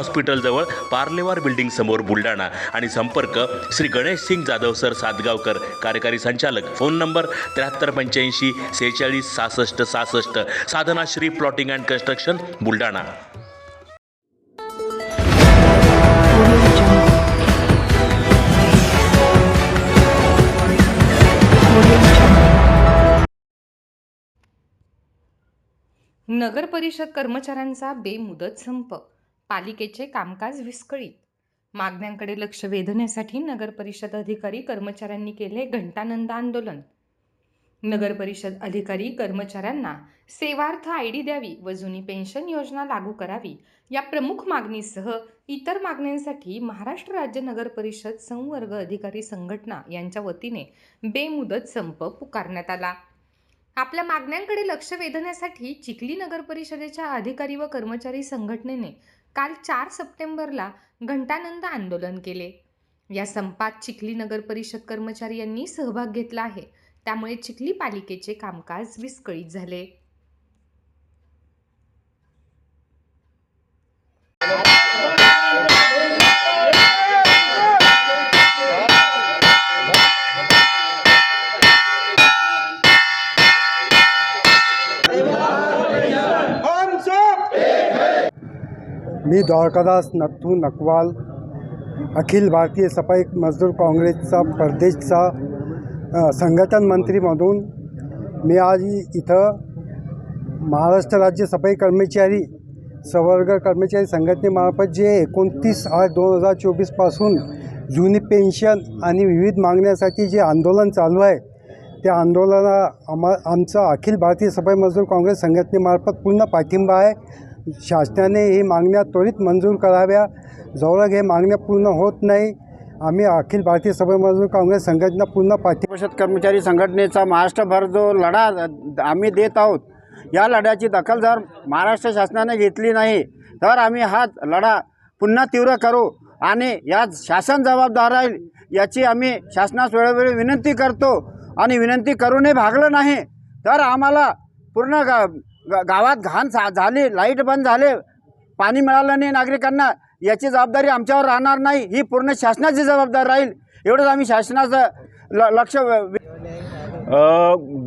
हॉस्पिटलजवळ Parlewar building समोर बुलढाणा. आणि संपर्क श्री गणेश सिंग जाधव सर सातगावकर कार्यकारी संचालक. फोन नंबर त्र्याहत्तर पंच्याऐंशी सेहेचाळीस सहासष्ट सहासष्ट. Sadhana Shri plotting and construction Buldhana. नगर परिषद कर्मचाऱ्यांचा बेमुदत संप पालिकेचे कामकाज विस्कळीत. मागण्यांकडे लक्ष वेधण्यासाठी नगरपरिषद अधिकारी कर्मचाऱ्यांनी केले घंटानंद आंदोलन. नगरपरिषद अधिकारी कर्मचाऱ्यांना सेवार्थ आय डी द्यावी व जुनी पेन्शन योजना लागू करावी या प्रमुख मागणीसह इतर मागण्यांसाठी महाराष्ट्र राज्य नगरपरिषद संवर्ग अधिकारी संघटना यांच्या वतीने बेमुदत संप पुकारण्यात आला. आपल्या मागण्यांकडे लक्ष वेधण्यासाठी चिखली नगर परिषदेच्या अधिकारी व कर्मचारी संघटनेने काल चार सप्टेंबरला घंटानंद आंदोलन केले. या संपात चिखली नगर परिषद कर्मचारी यांनी सहभाग घेतला आहे. त्यामुळे चिखली पालिकेचे कामकाज विस्कळीत झाले. मी द्वारकादास नथू नकवाल अखिल भारतीय सफाई मजदूर काँग्रेसचा परदेशचा संघटन मंत्रीमधून मी आज इथं महाराष्ट्र राज्य सफाई कर्मचारी सवर्ग कर्मचारी संघटनेमार्फत जे एकोणतीस आठ दोन हजार चोवीसपासून जुनी पेन्शन आणि विविध मागण्यासाठी जे आंदोलन चालू आहे त्या आंदोलनाला आमा आमचा अखिल भारतीय सफाई मजदूर काँग्रेस संघटनेमार्फत पूर्ण पाठिंबा आहे. शासनाने ही मागण्या त्वरित मंजूर कराव्या. जवळ हे मागण्या पूर्ण होत नाही. आम्ही अखिल भारतीय सफाई काँग्रेस संघटना पूर्ण पाठी परिषद कर्मचारी संघटनेचा महाराष्ट्रभर जो लढा आम्ही देत आहोत या लढ्याची दखल जर महाराष्ट्र शासनाने घेतली नाही तर आम्ही हा लढा पुन्हा तीव्र करू आणि यात शासन जबाबदार राहील याची आम्ही शासनास वेळोवेळी विनंती करतो. आणि विनंती करूनही भागलं नाही तर आम्हाला पूर्ण गा गावात घाण सा झाली लाइट बंद झाले पाणी मिळालं नाही नागरिकांना याची जबाबदारी आमच्यावर राहणार नाही ही पूर्ण शासनाची जबाबदारी राहील एवढंच आम्ही शासनाचं ल लक्ष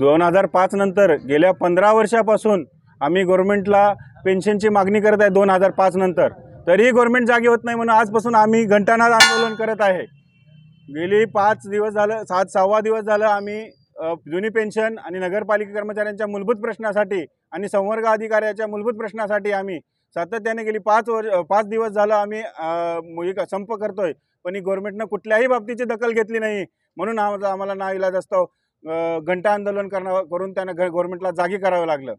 दोन हजार पाच नंतर गेल्या पंधरा वर्षापासून आम्ही गव्हर्मेंटला पेन्शनची मागणी करत आहे दोन हजार पाच नंतर. तरीही गव्हर्मेंट जागी होत नाही म्हणून आजपासून आम्ही घंटानाद आंदोलन करत आहे. गेली पाच दिवस झालं सात सहावा दिवस झालं आम्ही जुनी पेन्शन आणि नगरपालिका कर्मचाऱ्यांच्या मूलभूत प्रश्नासाठी आणि संवर्ग अधिकाऱ्याच्या मूलभूत प्रश्नासाठी आम्ही सातत्याने गेली पाच वर्ष पाच दिवस झालं आम्ही एक संप करतोय. पण ही गव्हर्नमेंटनं कुठल्याही बाबतीची दखल घेतली नाही. म्हणून आम- आम्हाला नाईलाज असतो. घंटा आंदोलन करणं करून त्यांना गव्हर्नमेंटला जागी करावं लागलं.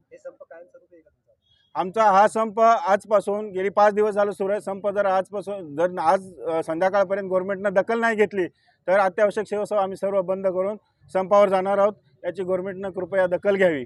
आमचा हा संप आजपासून गेली पाच दिवस झालं सुरू आहे. संप जर आजपासून जर आज संध्याकाळपर्यंत गव्हर्नमेंटनं दखल नाही घेतली तर अत्यावश्यक सेवा आम्ही सर्व बंद करून संपावर जाणार आहोत. याची गव्हर्नमेंटनं कृपया दखल घ्यावी.